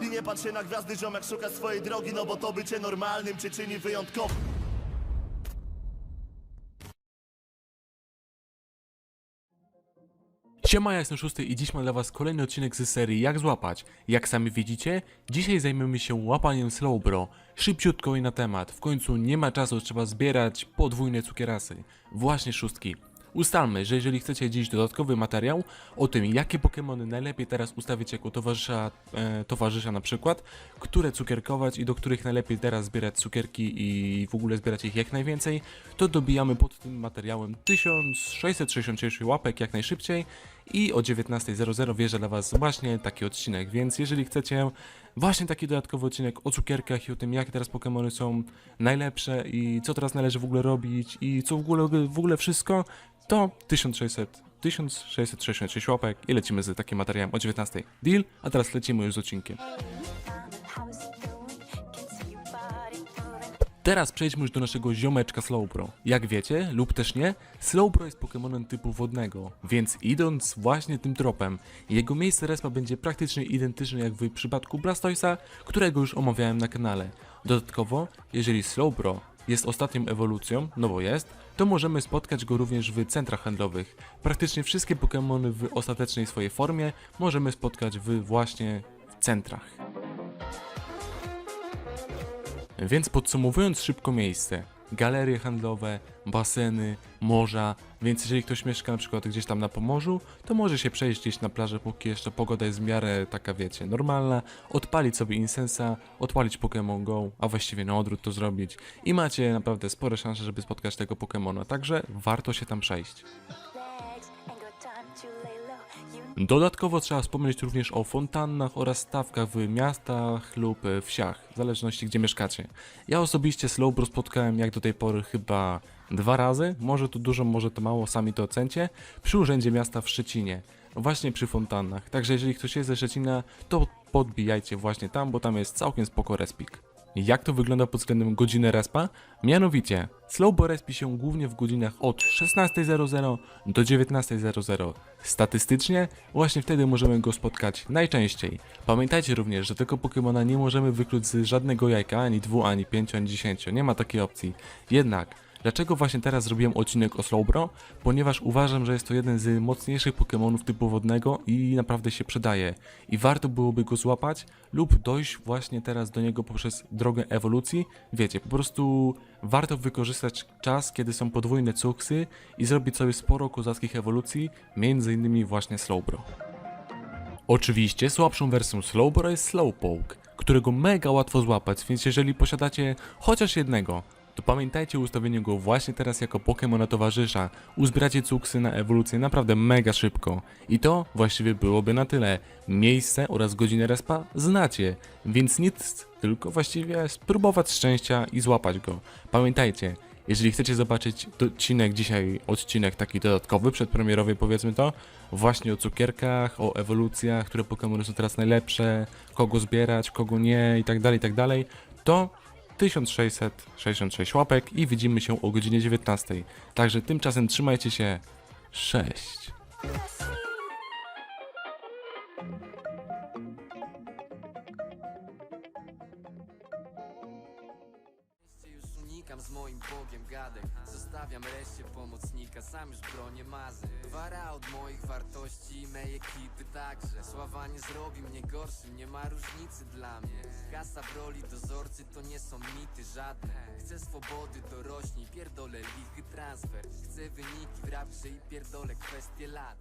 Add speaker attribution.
Speaker 1: I nie patrz się na gwiazdy, ziomek szuka swojej drogi No bo to bycie normalnym cię czyni wyjątkowym
Speaker 2: Siema, ja jestem Szósty i dziś mam dla was kolejny odcinek z serii Jak złapać. Jak sami widzicie, dzisiaj zajmiemy się łapaniem slowbro. Szybciutko i na temat. W końcu nie ma czasu, trzeba zbierać podwójne cukierasy. Właśnie szóstki. Ustalmy, że jeżeli chcecie dziś dodatkowy materiał o tym, jakie Pokémony najlepiej teraz ustawić jako towarzysza, e, towarzysza na przykład, które cukierkować i do których najlepiej teraz zbierać cukierki i w ogóle zbierać ich jak najwięcej, to dobijamy pod tym materiałem 1666 łapek jak najszybciej i o 19.00 wjeżdża dla Was właśnie taki odcinek, więc jeżeli chcecie właśnie taki dodatkowy odcinek o cukierkach i o tym, jakie teraz Pokémony są najlepsze i co teraz należy w ogóle robić i co w ogóle, w ogóle wszystko, to 1600, 1666 łapek i lecimy z takim materiałem o 19.00. Deal? A teraz lecimy już z odcinkiem. Teraz przejdźmy już do naszego ziomeczka Slowbro. Jak wiecie, lub też nie, Slowbro jest Pokemonem typu wodnego, więc idąc właśnie tym tropem, jego miejsce respa będzie praktycznie identyczne jak w przypadku Blastoisa, którego już omawiałem na kanale. Dodatkowo, jeżeli Slowbro jest ostatnią ewolucją, no bo jest, to możemy spotkać go również w centrach handlowych. Praktycznie wszystkie Pokemony w ostatecznej swojej formie możemy spotkać w właśnie w centrach. Więc podsumowując szybko miejsce, galerie handlowe, baseny, morza, więc jeżeli ktoś mieszka na przykład gdzieś tam na Pomorzu, to może się przejść gdzieś na plażę, póki jeszcze pogoda jest w miarę taka, wiecie, normalna, odpalić sobie Insensa, odpalić Pokémon Go, a właściwie na odwrót to zrobić. I macie naprawdę spore szanse, żeby spotkać tego Pokémona, także warto się tam przejść. Dodatkowo trzeba wspomnieć również o fontannach oraz stawkach w miastach lub wsiach, w zależności gdzie mieszkacie. Ja osobiście Slowbro spotkałem jak do tej pory chyba dwa razy, może to dużo, może to mało, sami to ocencie, przy urzędzie miasta w Szczecinie, właśnie przy fontannach. Także jeżeli ktoś jest ze Szczecina, to podbijajcie właśnie tam, bo tam jest całkiem spoko respik. Jak to wygląda pod względem godziny respa? Mianowicie, Slowbo respi się głównie w godzinach od 16.00 do 19.00. Statystycznie, właśnie wtedy możemy go spotkać najczęściej. Pamiętajcie również, że tego Pokemona nie możemy wykluć z żadnego jajka, ani dwu, ani pięciu, ani dziesięciu. Nie ma takiej opcji. Jednak, Dlaczego właśnie teraz zrobiłem odcinek o Slowbro? Ponieważ uważam, że jest to jeden z mocniejszych Pokémonów typu wodnego i naprawdę się przydaje. I warto byłoby go złapać lub dojść właśnie teraz do niego poprzez drogę ewolucji. Wiecie, po prostu warto wykorzystać czas, kiedy są podwójne cuksy i zrobić sobie sporo kozackich ewolucji, między innymi właśnie Slowbro. Oczywiście słabszą wersją Slowbro jest Slowpoke, którego mega łatwo złapać, więc jeżeli posiadacie chociaż jednego, to pamiętajcie o ustawieniu go właśnie teraz jako Pokémona towarzysza. Uzbieracie cuksy na ewolucję naprawdę mega szybko. I to właściwie byłoby na tyle. Miejsce oraz godzinę respa znacie, więc nic, tylko właściwie spróbować szczęścia i złapać go. Pamiętajcie, jeżeli chcecie zobaczyć odcinek dzisiaj, odcinek taki dodatkowy, przedpremierowy powiedzmy to, właśnie o cukierkach, o ewolucjach, które Pokémony są teraz najlepsze, kogo zbierać, kogo nie i tak dalej, i tak dalej, to 1666 łapek i widzimy się o godzinie 19. Także tymczasem trzymajcie się. Cześć.
Speaker 3: Unikam z moim Bogiem gadek. Zostawiam reszcie pomocnika, sam już bronię mazy. Wara od moich wartości i mej ekipy także. Sława nie zrobi mnie gorszym, nie ma różnicy dla mnie. Kasa w roli dozorcy to nie są mity żadne. Chcę swobody, dorośnij, pierdolę lichy transfer. Chcę wyniki w rapcie i pierdolę kwestie lat